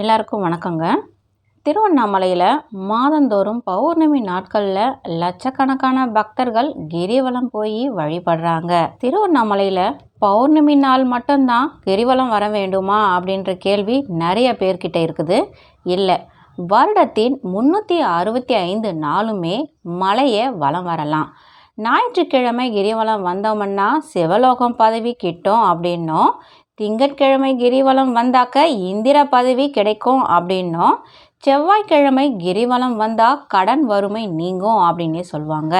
எல்லாருக்கும் வணக்கங்க. திருவண்ணாமலையில் மாதந்தோறும் பௌர்ணமி நாட்களில் லட்சக்கணக்கான பக்தர்கள் கிரிவலம் போய் வழிபடுறாங்க. திருவண்ணாமலையில் பௌர்ணமி நாள் மட்டும்தான் கிரிவலம் வர வேண்டுமா அப்படின்ற கேள்வி நிறைய பேர்கிட்ட இருக்குது. இல்லை வருடத்தின் முந்நூற்றி அறுபத்தி ஐந்து நாளுமே மலையை வலம் வரலாம். ஞாயிற்றுக்கிழமை கிரிவலம் வந்தோம்னா சிவலோகம் பதவி கிட்டோம் அப்படின்னும். திங்கட்கிழமை கிரிவலம் வந்தாக்க இந்திர பதவி கிடைக்கும் அப்படின்னும் செவ்வாய்க்கிழமை கிரிவலம் வந்தால் கடன் வறுமை நீங்கும் அப்படின்னே சொல்லுவாங்க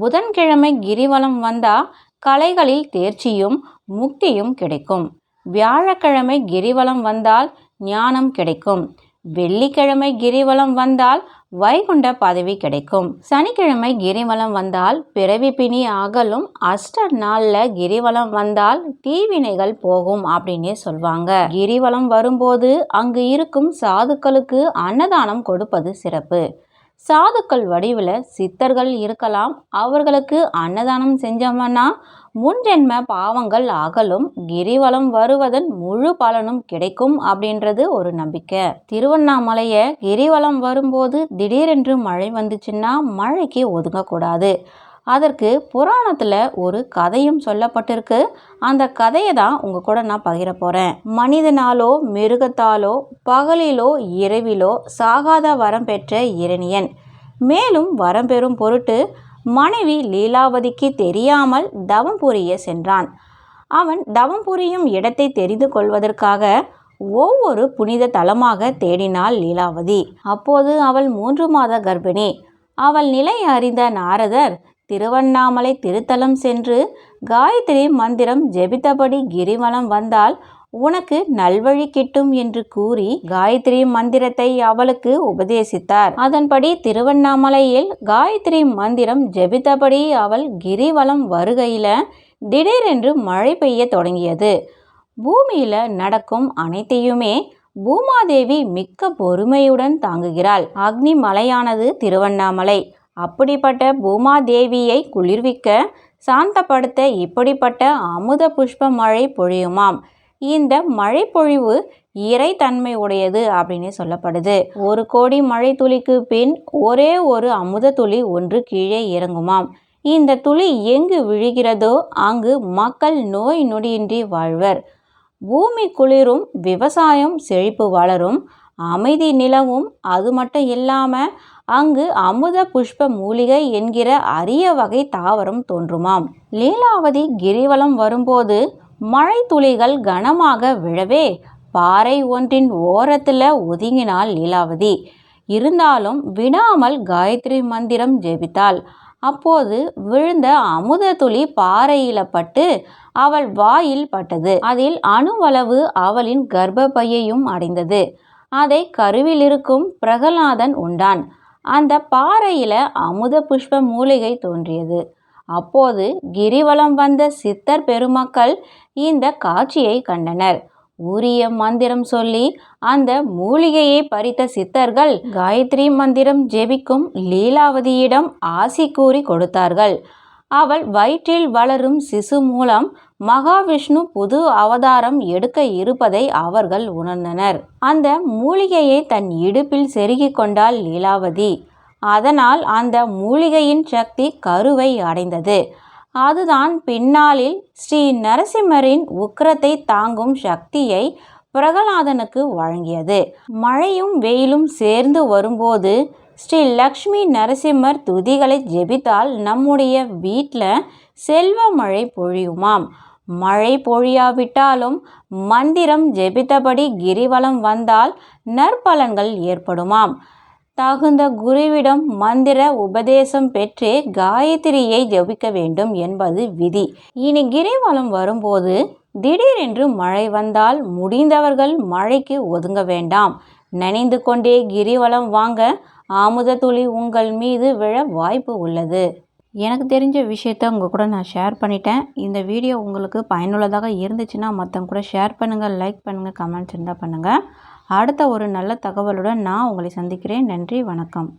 புதன்கிழமை கிரிவலம் வந்தால் கலைகளில் தேர்ச்சியும் முக்தியும் கிடைக்கும். வியாழக்கிழமை கிரிவலம் வந்தால் ஞானம் கிடைக்கும். வெள்ளிக்கிழமை கிரிவலம் வந்தால் வைகுண்ட பதவி கிடைக்கும். சனிக்கிழமை கிரிவலம் வந்தால் பிறவி பிணி அகலும். அஷ்ட நாளில் கிரிவலம் வந்தால் தீவினைகள் போகும் அப்படின்னே சொல்வாங்க. கிரிவலம் வரும்போது அங்கு இருக்கும் சாதுக்களுக்கு அன்னதானம் கொடுப்பது சிறப்பு. சாதுக்கள் வடிவில் சித்தர்கள் இருக்கலாம். அவர்களுக்கு அன்னதானம் செஞ்சோம்னா முன்ஜென்ம பாவங்கள் அகலும். கிரிவலம் வருவதன் முழு பலனும் கிடைக்கும் அப்படின்றது ஒரு நம்பிக்கை. திருவண்ணாமலையை கிரிவலம் வரும்போது திடீரென்று மழை வந்துச்சுன்னா மழைக்கு ஒதுங்கக்கூடாது. அதற்கு புராணத்தில் ஒரு கதையும் சொல்லப்பட்டிருக்கு. அந்த கதையை தான் உங்கள் கூட நான் பகிர போகிறேன் மனிதனாலோ மிருகத்தாலோ பகலிலோ இரவிலோ சாகாத வரம் பெற்ற இரணியன். மேலும் வரம் பெறும் பொருட்டு மனைவி லீலாவதிக்கு தெரியாமல் தவம் புரிய சென்றான். அவன் தவம் புரியும் இடத்தை தெரிந்து கொள்வதற்காக ஒவ்வொரு புனித தலமாக தேடினாள் லீலாவதி. அப்போது அவள் மூன்று மாத கர்ப்பிணி. அவள் நிலை அறிந்த நாரதர் திருவண்ணாமலை திருத்தலம் சென்று காயத்ரி மந்திரம் ஜெபித்தபடி கிரிவலம் வந்தால் உனக்கு நல்வழி கிட்டும் என்று கூறி காயத்ரி மந்திரத்தை அவளுக்கு உபதேசித்தார். அதன்படி திருவண்ணாமலையில் காயத்ரி மந்திரம் ஜெபித்தபடி அவள் கிரிவலம் வருகையில் திடீரென்று மழை பெய்ய தொடங்கியது. பூமியில் நடக்கும் அனைத்தையுமே பூமாதேவி மிக்க பொறுமையுடன் தாங்குகிறாள். அக்னி மலையானது திருவண்ணாமலை. அப்படிப்பட்ட பூமாதேவியை குளிர்விக்க சாந்தப்படுத்த இப்படிப்பட்ட அமுத புஷ்ப மழை பொழியுமாம். இந்த மழை பொழிவு தன்மை உடையது அப்படின்னு சொல்லப்படுது. ஒரு கோடி மழை துளிக்கு பின் ஒரே ஒரு அமுத துளி ஒன்று கீழே இறங்குமாம். இந்த துளி எங்கு விழுகிறதோ அங்கு மக்கள் நோய் நொடியின்றி வாழ்வர். பூமி குளிரும் விவசாயம் செழிப்பு வளரும். அமைதி நிலவும். அது மட்டும் இல்லாமல் அங்கு அமுத புஷ்ப மூலிகை என்கிற அரிய வகை தாவரம் தோன்றுமாம். லீலாவதி கிரிவலம் வரும்போது மழை துளிகள் கனமாக விழவே பாறை ஒன்றின் ஓரத்தில் ஒதுங்கினாள் லீலாவதி. இருந்தாலும் விடாமல் காயத்ரி மந்திரம் ஜெபித்தாள். அப்போது விழுந்த அமுத துளி பாறையில பட்டு அவள் வாயில் பட்டது. அதில் அணுவளவு அவளின் கர்ப்பப்பையையும் அடைந்தது. அதை கருவில் இருக்கும் பிரகலாதன் உண்டான். அந்த பாறையில அமுத புஷ்ப மூலிகை தோன்றியது. அப்போது கிரிவலம் வந்த சித்தர் பெருமக்கள் இந்த காட்சியை கண்டனர். உரிய மந்திரம் சொல்லி அந்த மூலிகையை பறித்த சித்தர்கள் காயத்ரி மந்திரம் ஜெபிக்கும் லீலாவதியிடம் ஆசி கூறி கொடுத்தார்கள். அவள் வயிற்றில் வளரும் சிசு மூலம் மகாவிஷ்ணு புது அவதாரம் எடுக்க இருப்பதை அவர்கள் உணர்ந்தனர். அந்த மூலிகையை தன் இடுப்பில் செருகிக் கொண்டாள் லீலாவதி. அதனால் அந்த மூலிகையின் சக்தி கருவை அடைந்தது. அதுதான் பின்னாளில் ஸ்ரீ நரசிம்மரின் உக்கிரத்தை தாங்கும் சக்தியை பிரகலாதனுக்கு வழங்கியது. மழையும் வெயிலும் சேர்ந்து வரும்போது ஸ்ரீ லக்ஷ்மி நரசிம்மர் துதிகளை ஜெபித்தால் நம்முடைய வீட்டில் செல்வ மழை பொழியுமாம். மழை பொழியாவிட்டாலும் மந்திரம் ஜெபித்தபடி கிரிவலம் வந்தால் நற்பலன்கள் ஏற்படுமாம். தகுந்த குருவிடம் மந்திர உபதேசம் பெற்று காயத்ரியை ஜபிக்க வேண்டும் என்பது விதி. இனி கிரிவலம் வரும்போது திடீரென்று மழை வந்தால் முடிந்தவர்கள் மழைக்கு ஒதுங்க வேண்டாம். நனைந்து கொண்டே கிரிவலம் வாங்க ஆமுத துளி உங்கள் மீது விழ வாய்ப்பு உள்ளது. எனக்கு தெரிஞ்ச விஷயத்த உங்கள் கூட நான் ஷேர் பண்ணிட்டேன். இந்த வீடியோ உங்களுக்கு பயனுள்ளதாக இருந்துச்சுன்னா மற்றவங்க கூட ஷேர் பண்ணுங்கள் லைக் பண்ணுங்கள் கமெண்ட்ஸ் இருந்தால் பண்ணுங்கள் அடுத்த ஒரு நல்ல தகவலுடன் நான் உங்களை சந்திக்கிறேன். நன்றி வணக்கம்.